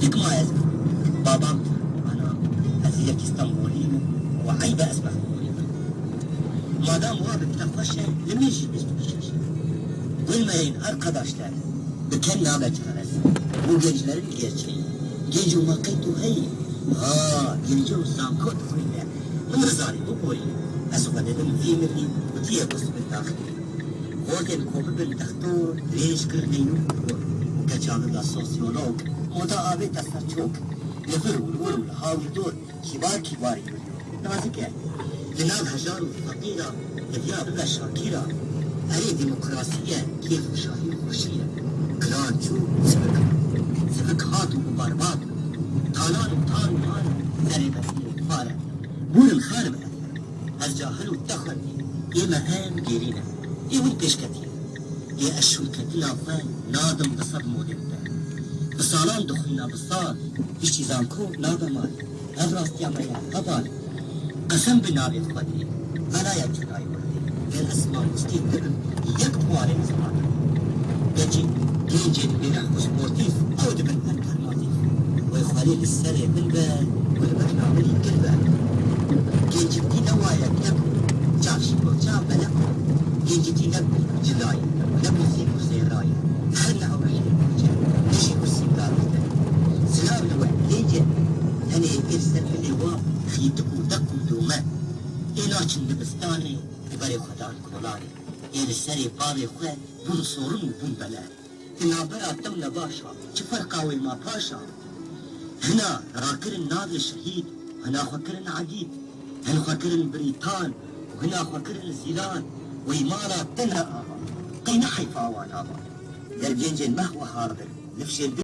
scores. Babam, anam, azizek İstanbul'uyum. Ve ayıba esmah. Madam abi bir defa şey, demiş biz bu şey. Gülmeyin arkadaşlar. Bütün nabe. Bu gençlerin gerçeği. Gece makitu hey. Ha, gece usam kod fırla. Bunu zari bu boyu. Asuka dedim, zimri, utiye kusumun tahtı. Gordon kovu bin tahtu, reş kırneyu kutu. Kaçalı da sosyolog. Moda abi tasar çok. Nefır vur vur havi dur. Kibar kibar yürüyor. Nazik el. Cenab Hajar fakira. Hediye abla şakira. Eri demokrasiye keyif şahi hoşiye. Kıran çu sıvık. Sıvık hatu bu barbat. Talan tan man. Eri besi fare. Burun khanım Az cahil uttakhal. İma hem gerine. İvun peşkati. يا የእሹን ከትላ ኸ ናድም ብሰብ ሞዴብተ ብሳላም ድኹና ብሳል ይቺ ዛንኮ ናበማል አብራስቲያ መያ አባል ቀሰም ብናቤት ኸዲ መላያችን አይወዲ ገንስማ ውስቲ ትብል የቅዋሬ ስማት ገጂ ጌንጄት ቤና ስፖርቲቭ አውድብን እንተርማቲቭ ወይ ኸሊል ሰሬ ብልበ ጉልበት اللواء خيتكو دكو دوما إلاچن دبستاني بري خدان كولاري إير السري بابي خواه بون صورن وبون بلاري تنابرا تمنا باشا چفرقاوي ما باشا هنا راكرن نادي شهيد هنا خكرن عديد هنا خكرن بريطان وهنا خكرن زيلان ويمارا تنها آبا قينا حيفا وانا آبا درجنجن ما هو هاردر نفشل